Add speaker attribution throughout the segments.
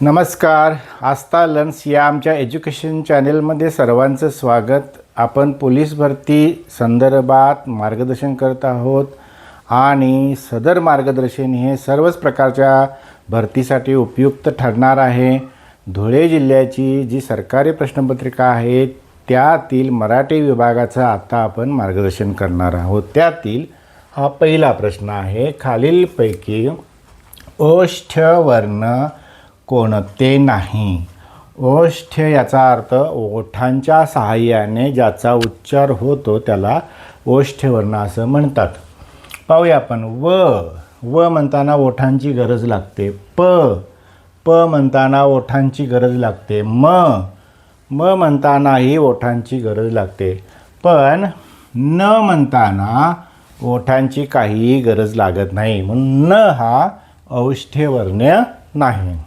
Speaker 1: नमस्कार. आस्था लन्स या आमच्या एज्युकेशन चॅनेलमध्ये सर्वांचं स्वागत. आपण पोलीस भरती संदर्भात मार्गदर्शन करत आहोत आणि सदर मार्गदर्शन हे सर्वच प्रकारच्या भरतीसाठी उपयुक्त ठरणार आहे. धुळे जिल्ह्याची जी सरकारी प्रश्नपत्रिका आहे त्यातील मराठी विभागाचं आता आपण मार्गदर्शन करणार आहोत. त्यातील हा पहिला प्रश्न आहे. खालीलपैकी ओष्ठ वर्ण कोणते नाही. ओष्ठ याचा अर्थ ओठांच्या सहाय्याने ज्याचा उच्चार होतो त्याला ओष्ठवर्ण असं म्हणतात. पाहूया आपण. व. व म्हणताना ओठांची गरज लागते. प. प म्हणताना ओठांची गरज लागते. म. म म्हणतानाही ओठांची गरज लागते. पण न म्हणताना ओठांची काहीही गरज लागत नाही. म्हणून न हा औष्ठ्यवर्ण्य नाही.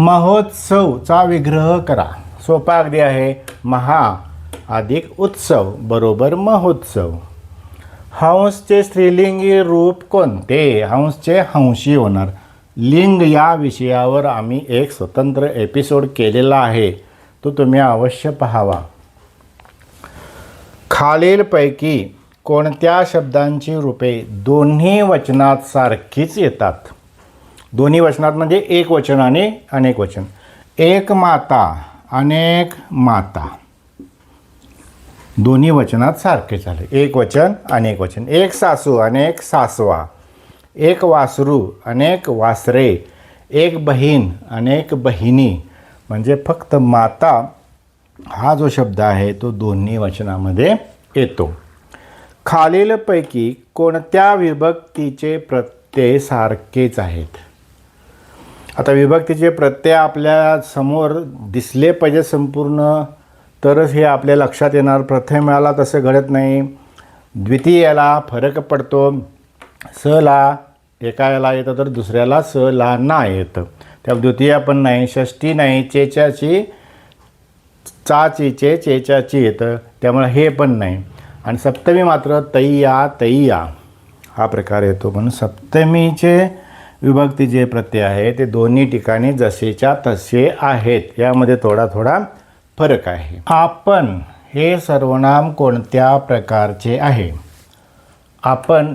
Speaker 1: महोत्सवचा विग्रह करा. सोपा अगदी आहे महा अधिक उत्सव बरोबर महोत्सव. हंसचे स्त्रीलिंगी रूप कोणते? हंसचे हंशी होणार. लिंग या विषयावर आम्ही एक स्वतंत्र एपिसोड केलेला आहे. तो तुम्ही अवश्य पाहावा. खालीलपैकी कोणत्या शब्दांची रूपे दोन्ही वचनात सारखीच येतात? दोन्ही वचनात म्हणजे एक वचन आणि अनेक वचन. एक माता अनेक माता. दोन्ही वचनात सारखे झाले. एक वचन अनेक वचन. एक सासू अनेक सासवा. एक वासरू अनेक वासरे. एक बहीण अनेक बहिणी. म्हणजे फक्त माता हा जो शब्द आहे तो दोन्ही वचनामध्ये येतो. खालीलपैकी कोणत्या विभक्तीचे प्रत्यय सारखेच आहेत? आता विभक्तीचे प्रत्यय आपल्यासमोर दिसले पाहिजे संपूर्ण तरच हे आपल्या लक्षात येणार. प्रथम याला तसं घडत नाही. द्वितीयाला फरक पडतो. स ला एका याला येतं तर दुसऱ्याला स ला ना येतं. त्या द्वितीया पण नाही षष्टी नाही चेच्याची चाचीचे चेच्याची येतं. त्यामुळे हे पण नाही. आणि सप्तमी मात्र तैया तैया. हा प्रकार येतो. पण सप्तमीचे विभक्ती जे प्रत्यय आहे ते दोन्ही ठिकाणी जसेच्या तसे आहेत. यामध्ये थोडा थोडा फरक आहे. आपण हे सर्वनाम कोणत्या प्रकारचे आहे? आपण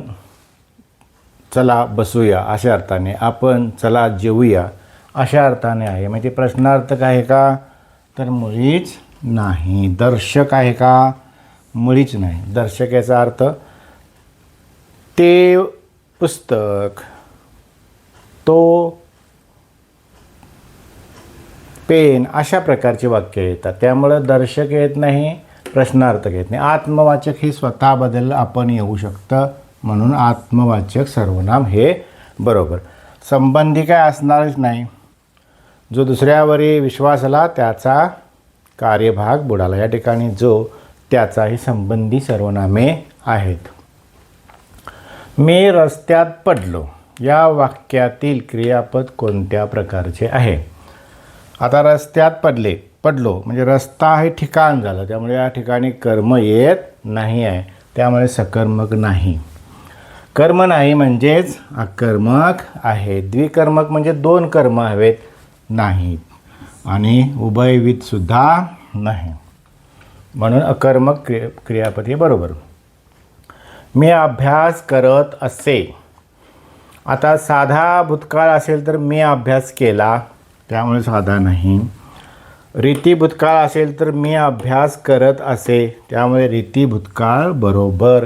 Speaker 1: चला बसूया अशा अर्थाने. आपण चला जेवूया अशा अर्थाने आहे. म्हणजे प्रश्नार्थक आहे का? तर मुळीच नाही. दर्शक आहे का? मुळीच नाही. दर्शक याचा अर्थ ते पुस्तक तो पेन अशा प्रकारची वाक्य येतात. त्यामुळं दर्शक येत नाही प्रश्नार्थक येत नाही. आत्मवाचक हे स्वतःबद्दल आपण येऊ शकतं म्हणून आत्मवाचक सर्वनाम हे बरोबर. संबंधी काय असणारच नाही. जो दुसऱ्यावरी विश्वास आला त्याचा कार्यभाग बुडाला. या ठिकाणी जो त्याचाही संबंधी सर्वनामे आहेत. मी रस्त्यात पडलो. या वाक्यातील क्रियापद कोणत्या प्रकारचे आहे? आता रस्त्यात पडले पडलो म्हणजे रस्ता हे ठिकाण झालं त्यामुळे या ठिकाणी कर्म येत नाही आहे त्यामुळे सकर्मक नाही. कर्म नाही म्हणजेच अकर्मक आहे. द्विकर्मक म्हणजे दोन कर्म हवेत नाहीत आणि उभयविधसुद्धा नाही. म्हणून अकर्मक क्रिया क्रियापद हे बरोबर. मी अभ्यास करत असे. आता साधा भूतकाळ असेल तर मी अभ्यास केला त्यामुळे साधा नाही. रीती भूतकाळ असेल तर मी अभ्यास करत असे त्यामुळे रीती भूतकाळ बरोबर.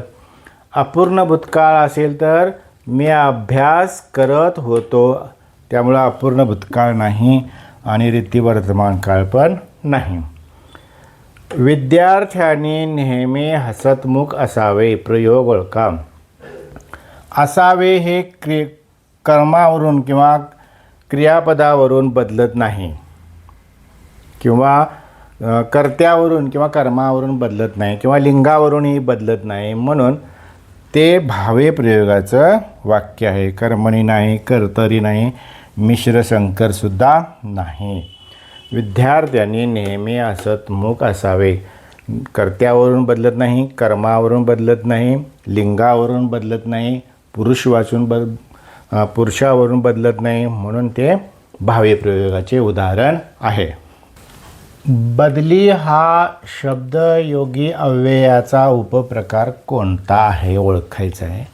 Speaker 1: अपूर्ण भूतकाळ असेल तर मी अभ्यास करत होतो त्यामुळं अपूर्ण भूतकाळ नाही आणि रीती वर्तमान काळ पण नाही. विद्यार्थ्यांनी नेहमी हसतमुख असावे प्रयोग ओळखा. असावे हे क्रि कर्मावरून किंवा क्रियापदावरून बदलत नाही. किंवा कर्त्यावरून किंवा कर्मावरून बदलत नाही किंवा लिंगावरूनही बदलत नाही. म्हणून ते भावे प्रयोगाचं वाक्य आहे. कर्मणी नाही कर्तरी नाही मिश्र संकरसुद्धा नाही. विद्यार्थ्यांनी नेहमी हसतमुख असावे. कर्त्यावरून बदलत नाही कर्मावरून बदलत नाही लिंगावरून बदलत नाही पुरुष वाचून बद पुरुषावरून बदलत नाही म्हणून ते भावी प्रयोगाचे उदाहरण आहे. बदली हा शब्दयोगी अव्ययाचा उपप्रकार कोणता आहे ओळखायचा आहे?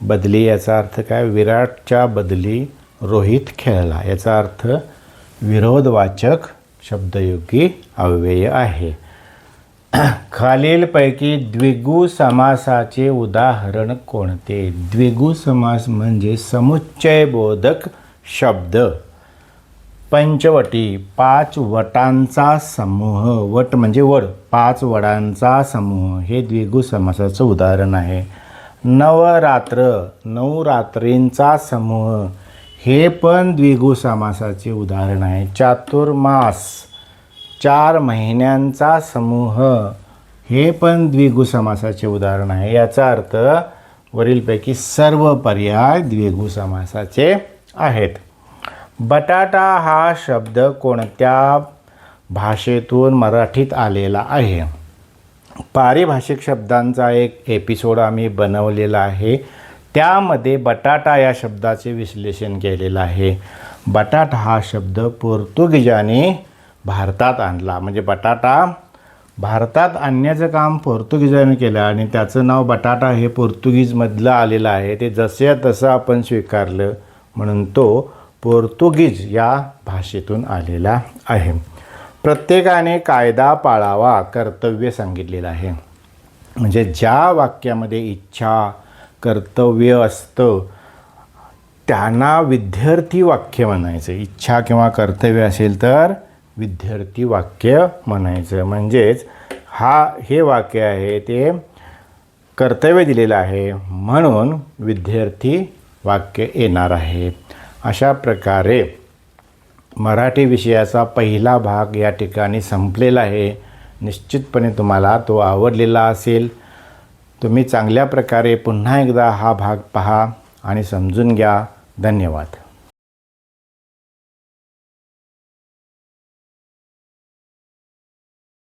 Speaker 1: बदली याचा अर्थ काय? विराटच्या बदली रोहित खेळला. याचा अर्थ विरोधवाचक शब्दयोगी अव्यय आहे. खालीलपैकी द्विगु समासाचे उदाहरण कोणते? द्विगु समास म्हणजे समुच्चयबोधक शब्द. पंचवटी पाच वटांचा समूह. वट म्हणजे वड. पाच वडांचा समूह. हे द्विगु समासाचं उदाहरण आहे. नवरात्र नऊ रात्रींचा समूह. हे पण द्विगु समासाचे उदाहरण आहे. चातुर्मास. चार महिन्यांचा समूह. हे पण द्विगु समासाचे उदाहरण आहे. याचा अर्थ वरीलपैकी सर्व पर्याय द्विगु समासाचे आहेत. बटाटा हा शब्द कोणत्या भाषेतून मराठीत आलेला आहे? पारिभाषिक शब्दांचा एक एपिसोड आम्ही बनवलेला आहे. त्यामध्ये बटाटा या शब्दाचे विश्लेषण केलेलं आहे. बटाटा हा शब्द पोर्तुगीजाने भारतात आणला. म्हणजे बटाटा भारतात आणण्याचं काम पोर्तुगीजाने केलं आणि त्याचं नाव बटाटा हे पोर्तुगीजमधलं आलेलं आहे. ते जसे तसं आपण स्वीकारलं म्हणून तो पोर्तुगीज या भाषेतून आलेला आहे. प्रत्येकाने कायदा पाळावा कर्तव्य सांगितलेलं आहे. म्हणजे ज्या वाक्यामध्ये इच्छा कर्तव्य असतं त्यांना विद्यार्थी वाक्य म्हणायचं. इच्छा किंवा कर्तव्य असेल तर विद्यार्थी वाक्य म्हणायचं. म्हणजेच हा हे वाक्य आहे ते कर्तव्य दिलेलं आहे म्हणून विद्यार्थी वाक्य येणार आहे. अशा प्रकारे मराठी विषयाचा पहिला भाग या ठिकाणी संपलेला आहे. निश्चितपणे तुम्हाला तो आवडलेला असेल. तुम्ही चांगल्या प्रकारे पुन्हा एकदा हा भाग पहा आणि समजून घ्या. धन्यवाद.